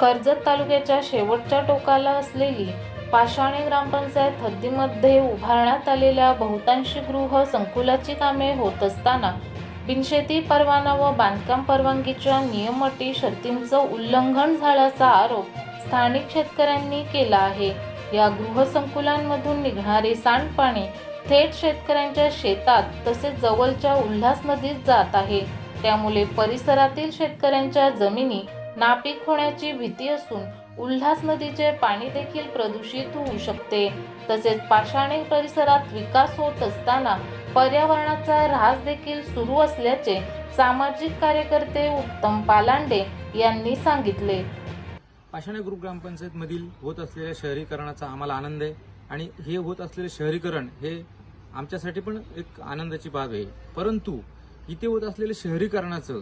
कर्जत तालुक्याच्या शेवटच्या टोकाला असलेली पाषाणे ग्रामपंचायत हद्दीमध्ये उभारण्यात आलेल्या बहुतांशी गृह संकुलाची कामे होत असताना बिनशेती परवाना व बांधकाम परवानगीच्या नियमटी शर्तींचं उल्लंघन झाल्याचा आरोप स्थानिक शेतकऱ्यांनी केला आहे. या गृहसंकुलांमधून निघणारे सांडपाणी थेट शेतकऱ्यांच्या शेतात तसेच जवळच्या उल्हास नदीत जात आहे. त्यामुळे परिसरातील शेतकऱ्यांच्या जमिनी नापीक होण्याची भीती असून उल्हास नदीचे पाणी देखील प्रदूषित होऊ शकते. तसेच पाषाणे परिसरात विकास होत असताना पर्यावरणाचा ऱ्हास देखील सुरू असल्याचे सामाजिक कार्यकर्ते उत्तम पालांडे यांनी सांगितले. पाषाणे ग्रुप ग्रामपंचायतमधील होत असलेल्या शहरीकरणाचा आम्हाला आनंद आहे आणि हे होत असलेले शहरीकरण हे आमच्यासाठी पण एक आनंदाची बाब आहे. परंतु इथे होत असलेले शहरीकरणाचं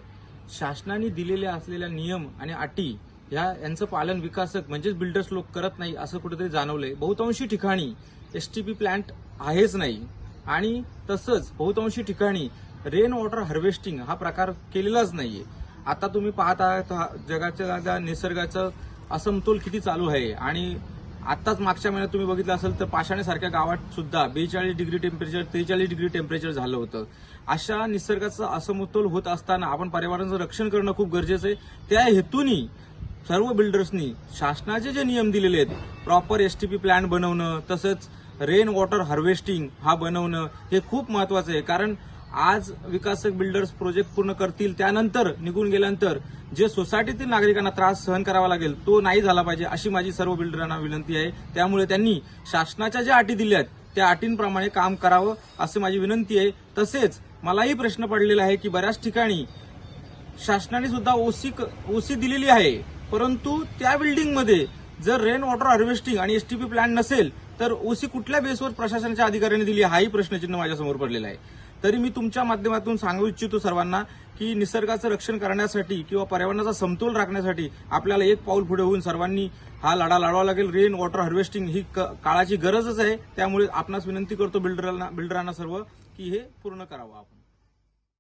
शासनाने दिलेल्या असलेल्या नियम आणि अटी ह्या यांचं पालन विकासक म्हणजेच बिल्डर्स लोक करत नाही असं कुठेतरी जाणवलंय. बहुतांशी ठिकाणी एस टी पी प्लांट आहेच नाही. आणि तसंच बहुतांशी ठिकाणी रेन वॉटर हार्वेस्टिंग हा प्रकार केलेलाच नाहीये. आता तुम्ही पाहत आहात हा जगाच्या जागा निसर्गाचं असमतोल किती चालू आहे. आणि आताच मागच्या महिन्यात तुम्ही बघितलं असेल तर पाषाणेसारख्या गावात सुद्धा बेचाळीस डिग्री टेम्परेचर त्रेचाळीस डिग्री टेम्परेचर झालं होतं. अशा निसर्गाचं असमतोल होत असताना आपण पर्यावरणाचं रक्षण करणं खूप गरजेचं आहे. त्या हेतूनी सर्व बिल्डर्सनी शासनाचे जे नियम दिलेले आहेत proper S T P plan बनवणं तसंच रेन वॉटर हार्वेस्टिंग हा बनवणं हे खूप महत्वाचं आहे. कारण आज विकासक बिल्डर्स प्रोजेक्ट पूर्ण करतील त्यानंतर निघून गेल्यानंतर जे सोसायटीतील नागरिकांना त्रास सहन करावा लागेल तो नाही झाला पाहिजे अशी माझी सर्व बिल्डरांना विनंती आहे. त्यामुळे त्यांनी शासनाच्या ज्या अटी दिल्या आहेत त्या अटींप्रमाणे काम करावं असं माझी विनंती आहे. तसेच मलाही प्रश्न पडलेला आहे की बऱ्याच ठिकाणी शासनाने सुद्धा ओसी ओसी दिलेली आहे. परंतु त्या बिल्डिंगमध्ये जर रेन वॉटर हार्वेस्टिंग आणि एसटीपी प्लॅन नसेल तर ओसी कुठल्या बेसवर प्रशासनाच्या अधिकाऱ्यांनी दिली हाही प्रश्नचिन्ह माझ्यासमोर पडलेला आहे. तरी मी तुमच्या माध्यमातून सांगू इच्छितो सर्वांना की निसर्गाचं रक्षण करण्यासाठी किंवा पर्यावरणाचा समतोल राखण्यासाठी आपल्याला एक पाऊल पुढे होऊन सर्वांनी हा लढा लढवा लागेल. रेन वॉटर हार्वेस्टिंग ही काळाची गरजच आहे. त्यामुळे आपणास विनंती करतो बिल्डरांना बिल्डरांना सर्व की हे पूर्ण करावं आपण.